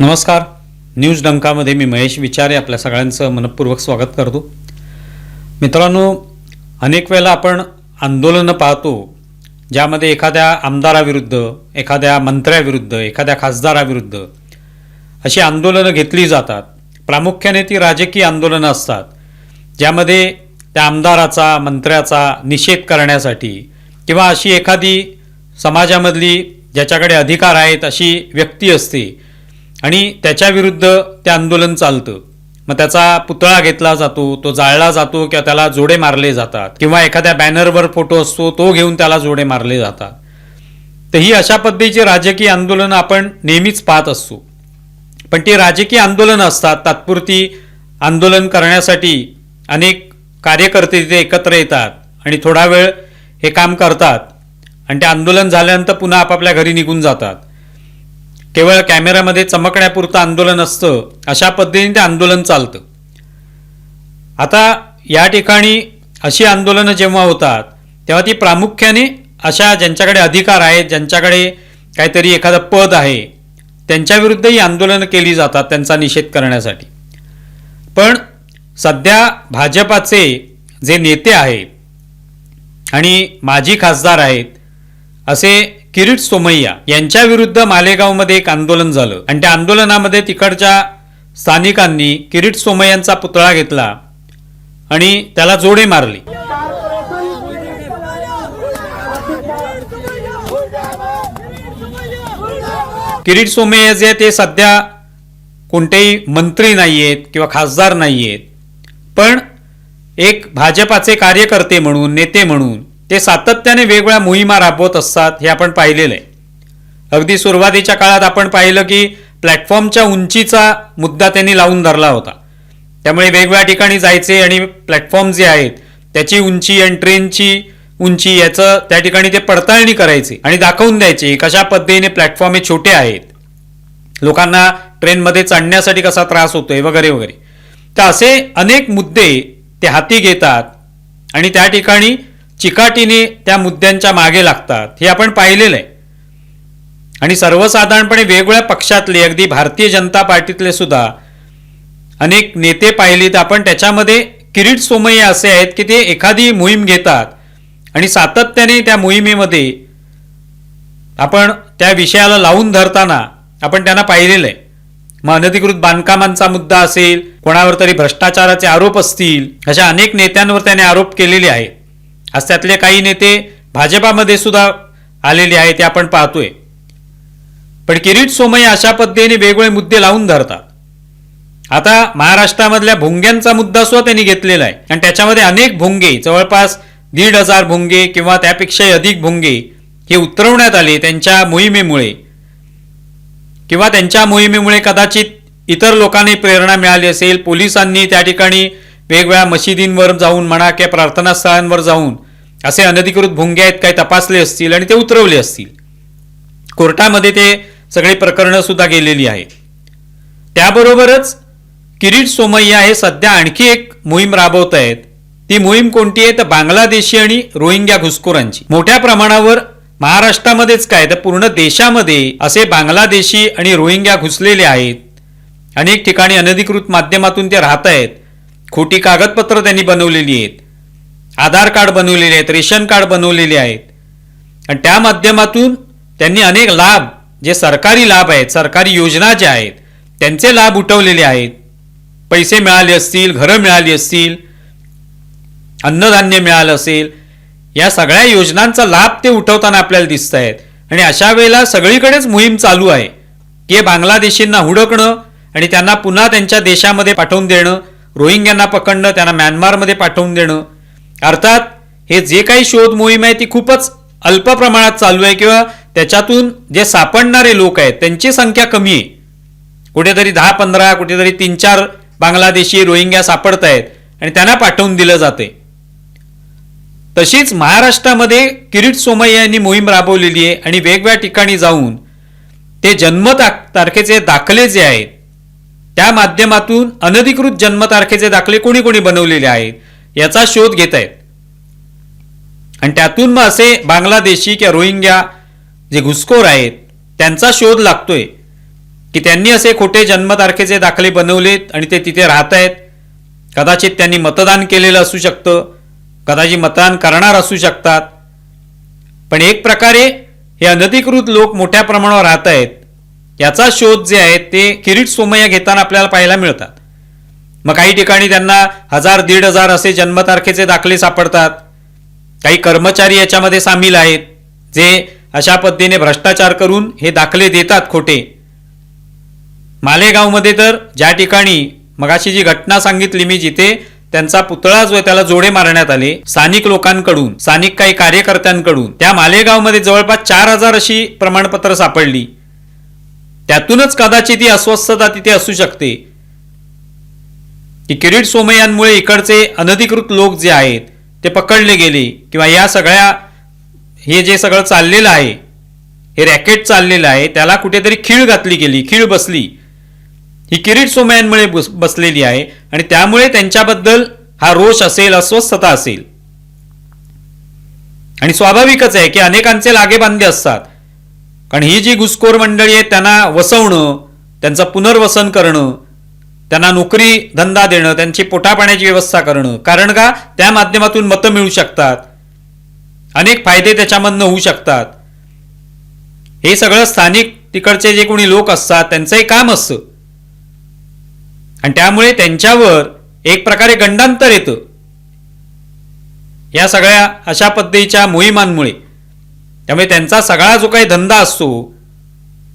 नमस्कार. न्यूज डंकामध्ये मी महेश विचारे आपल्या सगळ्यांचं मनपूर्वक स्वागत करतो. मित्रांनो अनेक वेळेला आपण आंदोलनं पाहतो ज्यामध्ये एखाद्या आमदाराविरुद्ध एखाद्या मंत्र्याविरुद्ध एखाद्या खासदाराविरुद्ध अशी आंदोलनं घेतली जातात. प्रामुख्याने ती राजकीय आंदोलनं असतात ज्यामध्ये त्या आमदाराचा मंत्र्याचा निषेध करण्यासाठी किंवा अशी एखादी समाजामधली ज्याच्याकडे अधिकार आहेत अशी व्यक्ती असते आणि त्याच्याविरुद्ध ते आंदोलन चालतं. मग त्याचा पुतळा घेतला जातो तो जाळला जातो किंवा त्याला जोडे मारले जातात. किंवा एखाद्या बॅनरवर फोटो असतो तो घेऊन त्याला जोडे मारले जातात. तर ही अशा पद्धतीची राजकीय आंदोलनं आपण नेहमीच पाहत असतो. पण ती राजकीय आंदोलनं असतात तात्पुरती आंदोलन करण्यासाठी अनेक कार्यकर्ते तिथे एकत्र येतात आणि थोडा वेळ हे काम करतात. आणि ते आंदोलन झाल्यानंतर पुन्हा आपापल्या घरी निघून जातात. केवळ कॅमेऱ्यामध्ये चमकण्यापुरतं आंदोलन असतं अशा पद्धतीने ते आंदोलन चालतं. आता या ठिकाणी अशी आंदोलनं जेव्हा होतात तेव्हा ती प्रामुख्याने अशा ज्यांच्याकडे अधिकार आहेत ज्यांच्याकडे काहीतरी एखादं पद आहे त्यांच्याविरुद्धही आंदोलनं केली जातात त्यांचा निषेध करण्यासाठी. पण सध्या भाजपाचे जे नेते आहेत आणि माजी खासदार आहेत असे किरीट सोमय्या यांच्या विरुद्ध मालेगावमध्ये एक आंदोलन झालं. आणि त्या आंदोलनामध्ये तिकडच्या स्थानिकांनी किरीट सोमय्यांचा पुतळा घेतला आणि त्याला जोडे मारली. किरीट सोमय्या जे ते सध्या कोणतेही मंत्री नाही आहेत किंवा खासदार नाही आहेत पण एक भाजपाचे कार्यकर्ते म्हणून नेते म्हणून ते सातत्याने वेगवेगळ्या मोहिमा राबवत असतात हे आपण पाहिलेलं आहे. अगदी सुरुवातीच्या काळात आपण पाहिलं की प्लॅटफॉर्मच्या उंचीचा मुद्दा त्यांनी लावून धरला होता. त्यामुळे वेगवेगळ्या ठिकाणी जायचे आणि प्लॅटफॉर्म जे आहेत त्याची उंची आणि ट्रेनची उंची याचं त्या ठिकाणी ते पडताळणी करायचे आणि दाखवून द्यायचे कशा पद्धतीने प्लॅटफॉर्म हे छोटे आहेत. लोकांना ट्रेनमध्ये चढण्यासाठी कसा त्रास होतोय वगैरे वगैरे. तर असे अनेक मुद्दे ते हाती घेतात आणि त्या ठिकाणी चिकाटीने त्या मुद्द्यांच्या मागे लागतात. हे आपण पाहिलेलं आहे आणि सर्वसाधारणपणे वेगवेगळ्या पक्षातले अगदी भारतीय जनता पार्टीतले सुद्धा अनेक नेते पाहिले तर आपण त्याच्यामध्ये किरीट सोमय्या असे आहेत की ते एखादी मोहीम घेतात आणि सातत्याने त्या मोहिमेमध्ये आपण त्या विषयाला लावून धरताना आपण त्यांना पाहिलेलं आहे मग अनधिकृत बांधकामांचा मुद्दा असेल कोणावर तरी भ्रष्टाचाराचे आरोप असतील अशा अनेक नेत्यांवर त्याने आरोप केलेले आहेत. आज त्यातले काही नेते भाजपामध्ये सुद्धा आलेले आहेत ते आपण पाहतोय. पण किरीट सोमय अशा पद्धतीने वेगवेगळे मुद्दे लावून धरतात. आता महाराष्ट्रामधल्या भोंग्यांचा मुद्दा सुद्धा त्यांनी घेतलेला आहे. आणि त्याच्यामध्ये अनेक भोंगे जवळपास दीड हजार भोंगे किंवा त्यापेक्षाही अधिक भोंगे हे उतरवण्यात आले त्यांच्या मोहिमेमुळे. किंवा त्यांच्या मोहिमेमुळे कदाचित इतर लोकांनी प्रेरणा मिळाली असेल पोलिसांनी त्या ठिकाणी वेगवेगळ्या मशिदींवर जाऊन म्हणा किंवा प्रार्थनास्थळांवर जाऊन असे अनधिकृत भुंगे आहेत काय तपासले असतील आणि ते उतरवले असतील. कोर्टामध्ये ते सगळी प्रकरणं सुद्धा गेलेली आहेत. त्याबरोबरच किरीट सोमय्या हे सध्या आणखी एक मोहीम राबवत आहेत. ती मोहीम कोणती आहे? तर बांगलादेशी आणि रोहिंग्या घुसखोरांची. मोठ्या प्रमाणावर महाराष्ट्रामध्येच काय तर पूर्ण देशामध्ये असे बांगलादेशी आणि रोहिंग्या घुसलेले आहेत. अनेक ठिकाणी अनधिकृत माध्यमातून ते राहत आहेत. खोटी कागदपत्र त्यांनी बनवलेली आहेत. आधार कार्ड बनवलेले आहेत रेशन कार्ड बनवलेले आहेत. आणि त्या माध्यमातून त्यांनी अनेक लाभ जे सरकारी लाभ आहेत सरकारी योजना ज्या आहेत त्यांचे लाभ उठवलेले आहेत. पैसे मिळाले असतील घरं मिळाली असतील अन्नधान्य मिळालं असेल या सगळ्या योजनांचा लाभ ते उठवताना आपल्याला दिसत आहेत. आणि अशा वेळेला सगळीकडेच मोहीम चालू आहे की बांगलादेशींना हुडकणं आणि त्यांना पुन्हा त्यांच्या देशामध्ये पाठवून देणं रोहिंग्यांना पकडणं त्यांना म्यानमारमध्ये पाठवून देणं अर्थात हे जे काही शोध मोहीम आहे ती खूपच अल्प प्रमाणात चालू आहे किंवा त्याच्यातून जे सापडणारे लोक आहेत त्यांची संख्या कमी आहे. कुठेतरी दहा पंधरा कुठेतरी तीन चार बांगलादेशी रोहिंग्या सापडत आहेत आणि त्यांना पाठवून दिलं जाते. तशीच महाराष्ट्रामध्ये किरीट सोमय्या यांनी मोहीम राबवलेली आहे आणि वेगवेगळ्या ठिकाणी जाऊन ते जन्म तारखेचे दाखले जे आहेत त्या माध्यमातून अनधिकृत जन्मतारखेचे दाखले कोणी कोणी बनवलेले आहेत. याचा शोध घेत आहेत. आणि त्यातून मग असे बांगलादेशी किंवा रोहिंग्या जे घुसखोर आहेत त्यांचा शोध लागतोय. की त्यांनी असे खोटे जन्मतारखेचे दाखले बनवलेत आणि ते तिथे राहत आहेत. कदाचित त्यांनी मतदान केलेलं असू शकतं कदाचित मतदान करणार असू शकतात. पण एक प्रकारे हे अनधिकृत लोक मोठ्या प्रमाणावर राहत आहेत. याचा शोध जे आहे ते किरीट सोमय्या घेताना आपल्याला पाहायला मिळतात. मग काही ठिकाणी त्यांना हजार दीड हजार असे जन्मतारखेचे दाखले सापडतात. काही कर्मचारी याच्यामध्ये सामील आहेत जे अशा पद्धतीने भ्रष्टाचार करून हे दाखले देतात खोटे. मालेगावमध्ये तर ज्या ठिकाणी मगाशी जी घटना सांगितली मी जिथे त्यांचा पुतळा जो आहे त्याला जोडे मारण्यात आले स्थानिक लोकांकडून स्थानिक काही कार्यकर्त्यांकडून त्या मालेगावमध्ये जवळपास चार हजार अशी प्रमाणपत्र सापडली. त्यातूनच कदाचित ही अस्वस्थता तिथे असू शकते. की किरीट सोमय्यांमुळे इकडचे अनधिकृत लोक जे आहेत ते पकडले गेले किंवा या सगळ्या हे जे सगळं चाललेलं आहे हे रॅकेट चाललेलं आहे त्याला कुठेतरी खीळ घातली गेली खीळ बसली. ही किरीट सोमयांमुळे बस बसलेली आहे आणि त्यामुळे त्यांच्याबद्दल हा रोष असेल अस्वस्थता असेल. आणि स्वाभाविकच आहे की अनेकांचे लागेबांधे असतात. कारण ही जी घुसखोर मंडळी आहे त्यांना वसवणं त्यांचं पुनर्वसन करणं त्यांना नोकरी धंदा देणं त्यांची पोटापाण्याची व्यवस्था करणं. कारण का? त्या माध्यमातून मतं मिळू शकतात. अनेक फायदे त्याच्यामधनं होऊ शकतात. हे सगळं स्थानिक तिकडचे जे कोणी लोक असतात त्यांचंही काम असतं. आणि त्यामुळे त्यांच्यावर एक प्रकारे गंडांतर येतं. या सगळ्या अशा पद्धतीच्या मोहिमांमुळे. त्यामुळे त्यांचा सगळा जो काही धंदा असतो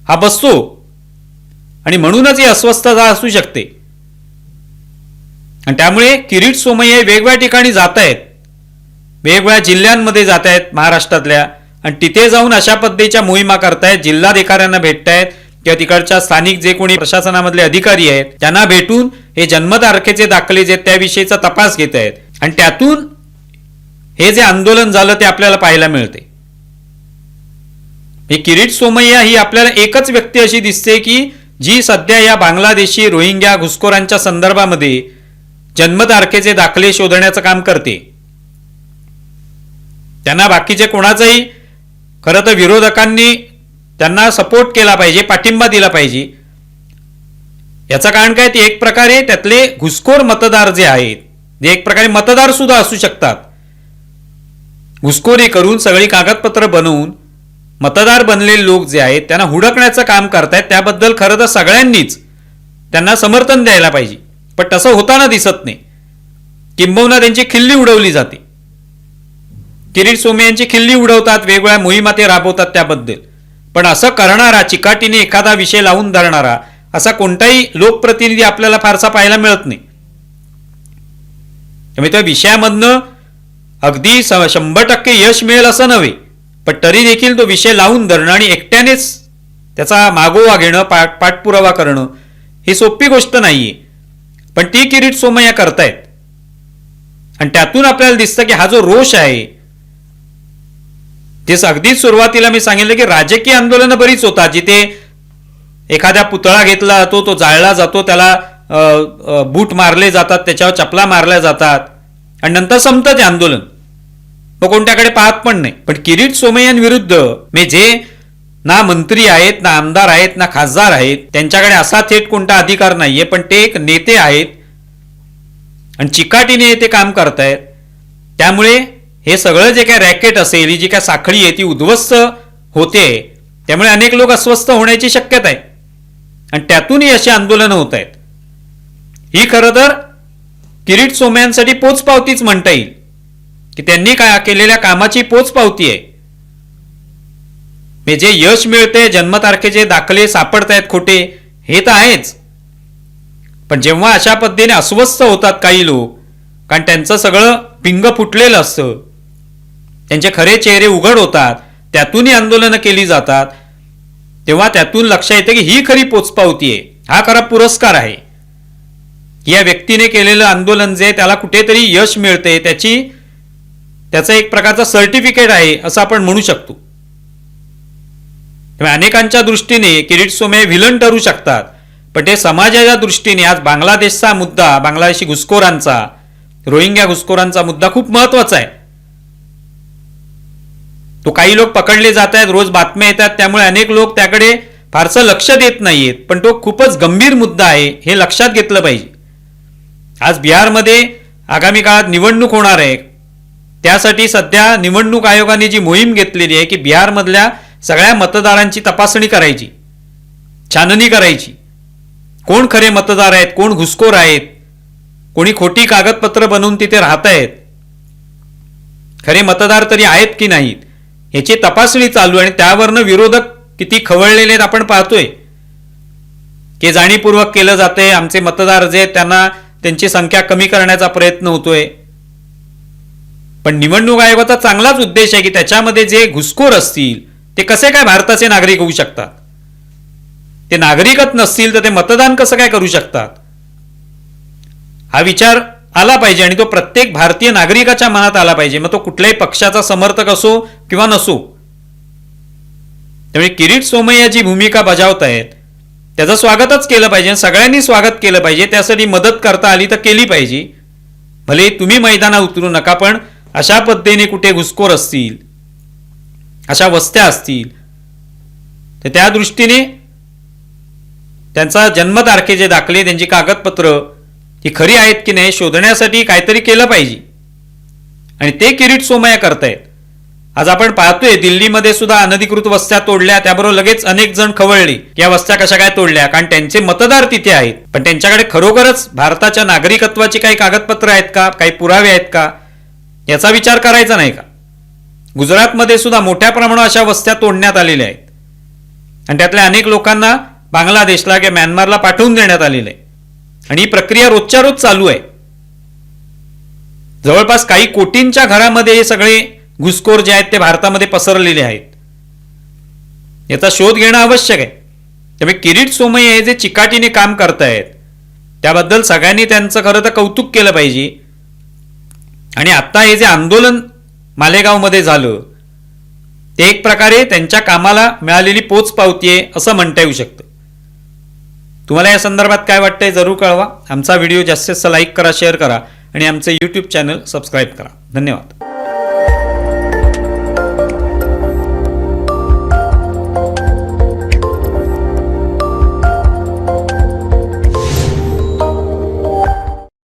हा बसतो. आणि म्हणूनच ही अस्वस्थता असू शकते. आणि त्यामुळे किरीट सोमय्ये वेगवेगळ्या ठिकाणी जात आहेत वेगवेगळ्या जिल्ह्यांमध्ये जात आहेत महाराष्ट्रातल्या. आणि तिथे जाऊन अशा पद्धतीच्या मोहिमा करतायत. जिल्हाधिकाऱ्यांना भेटतायत. किंवा तिकडच्या स्थानिक जे कोणी प्रशासनामधले अधिकारी आहेत त्यांना भेटून हे जन्मतारखेचे दाखले जे आहेत त्याविषयीचा तपास घेत आहेत आणि त्यातून हे जे आंदोलन झालं ते आपल्याला पाहायला मिळते. हे किरीट सोमय्या ही आपल्याला एकच व्यक्ती अशी दिसते की जी सध्या या बांगलादेशी रोहिंग्या घुसखोरांच्या संदर्भामध्ये जन्मतारखेचे दाखले शोधण्याचं काम करते. त्यांना बाकीचे कोणाचंही खरं तर विरोधकांनी त्यांना सपोर्ट केला पाहिजे पाठिंबा दिला पाहिजे. याचं कारण काय? ते एक प्रकारे त्यातले घुसखोर मतदार जे आहेत जे एक प्रकारे मतदार सुद्धा असू शकतात. घुसखोरी करून सगळी कागदपत्र बनवून मतदार बनलेले लोक जे आहेत त्यांना हुडकण्याचं काम करतायत त्याबद्दल खरं तर सगळ्यांनीच त्यांना समर्थन द्यायला पाहिजे. पण तसं होताना दिसत नाही. किंबहुना त्यांची खिल्ली उडवली जाते. किरीट सोमे यांची खिल्ली उडवतात वेगवेगळ्या मोहिमा ते राबवतात त्याबद्दल. पण असं करणारा चिकाटीने एखादा विषय लावून धरणारा असा कोणताही लोकप्रतिनिधी आपल्याला फारसा पाहायला मिळत नाही. त्यामुळे त्या विषयामधनं अगदी स- शंभर टक्के यश मिळेल असं नव्हे पण तरी देखील तो विषय लावून धरणं आणि एकट्यानेच त्याचा मागोवा घेणं पाठ पाठपुरावा करणं ही सोपी गोष्ट नाही आहे पण ती किरीट सोमय्या करतायत. आणि त्यातून आपल्याला दिसतं की हा जो रोष आहे तेच अगदीच सुरुवातीला मी सांगितलं की राजकीय आंदोलनं बरीच होतात. जिथे एखादा पुतळा घेतला जातो तो जाळला जातो त्याला बूट मारले जातात त्याच्यावर चपला मारल्या जातात. आणि नंतर संपतं ते आंदोलन. मग कोणत्याकडे पाहत पण नाही. पण किरीट सोमय्यांविरुद्ध मी जे ना मंत्री आहेत ना आमदार आहेत ना खासदार आहेत. त्यांच्याकडे असा थेट कोणता अधिकार नाहीये पण ते एक नेते आहेत. आणि चिकाटीने ते काम करतायत. त्यामुळे हे सगळं जे काय रॅकेट असेल ही जी काय साखळी आहे ती उद्ध्वस्त होते. त्यामुळे अनेक लोक अस्वस्थ होण्याची शक्यता आहे. आणि त्यातूनही अशी आंदोलनं होत आहेत. ही खरं तर किरीट सोमयांसाठी पोचपावतीच म्हणता येईल. की त्यांनी काय केलेल्या कामाची पोचपावती आहे. म्हणजे जे यश मिळते जन्मतारखेचे दाखले सापडत आहेत खोटे हे तर आहेच. पण जेव्हा अशा पद्धतीने अस्वस्थ होतात काही लोक कारण त्यांचं सगळं पिंग फुटलेलं असतं त्यांचे खरे चेहरे उघड होतात त्यातूनही आंदोलनं केली जातात तेव्हा त्यातून लक्ष येतं की ही खरी पोचपावती आहे हा खरा पुरस्कार आहे. या व्यक्तीने केलेलं आंदोलन जे त्याला कुठेतरी यश मिळते त्याची त्याचं एक प्रकारचं सर्टिफिकेट आहे असं आपण म्हणू शकतो. त्यामुळे अनेकांच्या दृष्टीने किरीट सोमे व्हिलन ठरू शकतात पण ते समाजाच्या दृष्टीने आज बांगलादेशचा मुद्दा बांगलादेशी घुसखोरांचा रोहिंग्या घुसखोरांचा मुद्दा खूप महत्त्वाचा आहे. तो काही लोक पकडले जात आहेत रोज बातम्या येतात त्यामुळे अनेक लोक त्याकडे फारसं लक्ष देत नाहीयेत पण तो खूपच गंभीर मुद्दा आहे हे लक्षात घेतलं पाहिजे. आज बिहारमध्ये आगामी काळात निवडणूक होणार आहे. त्यासाठी सध्या निवडणूक आयोगाने जी मोहीम घेतलेली आहे की बिहारमधल्या सगळ्या मतदारांची तपासणी करायची छाननी करायची. कोण खरे मतदार आहेत कोण घुसखोर आहेत कोणी खोटी कागदपत्र बनवून तिथे राहत आहेत खरे मतदार तरी आहेत की नाहीत ह्याची तपासणी चालू आहे आणि त्यावरनं विरोधक किती खवळलेले आहेत आपण पाहतोय. की जाणीवपूर्वक केलं जाते आमचे मतदार जे त्यांना त्यांची संख्या कमी करण्याचा प्रयत्न होतोय. पण निवडणूक आयोगाचा चांगलाच उद्देश आहे की त्याच्यामध्ये जे घुसखोर असतील ते कसे काय भारताचे नागरिक होऊ शकतात? ते नागरिकच नसतील तर ते मतदान कसं काय करू शकतात? हा विचार आला पाहिजे आणि तो प्रत्येक भारतीय नागरिकाच्या मनात आला पाहिजे. मग तो कुठल्याही पक्षाचा समर्थक असो किंवा नसो. त्यामुळे किरीट सोमय्या जी भूमिका बजावत आहेत त्याचं स्वागतच केलं पाहिजे सगळ्यांनी स्वागत केलं पाहिजे. त्यासाठी मदत करता आली तर केली पाहिजे. भले तुम्ही मैदानात उतरू नका पण अशा पद्धतीने कुठे घुसखोर असतील अशा वस्त्या असतील. तर त्या दृष्टीने त्यांचा जन्मतारखे जे दाखले त्यांची कागदपत्र ही खरी आहेत की नाही शोधण्यासाठी काहीतरी केलं पाहिजे. आणि ते किरीट सोमया करतायत. आज आपण पाहतोय दिल्लीमध्ये सुद्धा अनधिकृत वस्त्या तोडल्या त्याबरोबर लगेच अनेक जण खवळले. या वस्त्या कशा काय तोडल्या? कारण त्यांचे मतदार तिथे आहेत. पण त्यांच्याकडे खरोखरच भारताच्या नागरिकत्वाची काही कागदपत्र आहेत का? काही पुरावे आहेत का? याचा विचार करायचा नाही का? गुजरातमध्ये सुद्धा मोठ्या प्रमाणावर अशा वस्त्या तोडण्यात आलेल्या आहेत. आणि त्यातल्या अनेक लोकांना बांगलादेशला किंवा म्यानमारला पाठवून देण्यात आलेलं आहे. आणि ही प्रक्रिया रोजच्या रोज चालू आहे. जवळपास काही कोटींच्या घरामध्ये हे सगळे घुसखोर जे आहेत ते भारतामध्ये पसरलेले आहेत. याचा शोध घेणं आवश्यक आहे. त्यामुळे किरीट सोमय्या हे जे चिकाटीने काम करतायत त्याबद्दल सगळ्यांनी त्यांचं खरं तर कौतुक केलं पाहिजे. आणि आता हे जे आंदोलन मालेगावमध्ये झालं. ते एक प्रकारे त्यांच्या कामाला मिळालेली पोच पावती आहे असं म्हणता येऊ शकतं. तुम्हाला या संदर्भात काय वाटतंय जरूर कळवा. आमचा व्हिडिओ जास्तीत जास्त लाईक करा शेअर करा आणि आमचे यूट्यूब चॅनल सबस्क्राईब करा. धन्यवाद.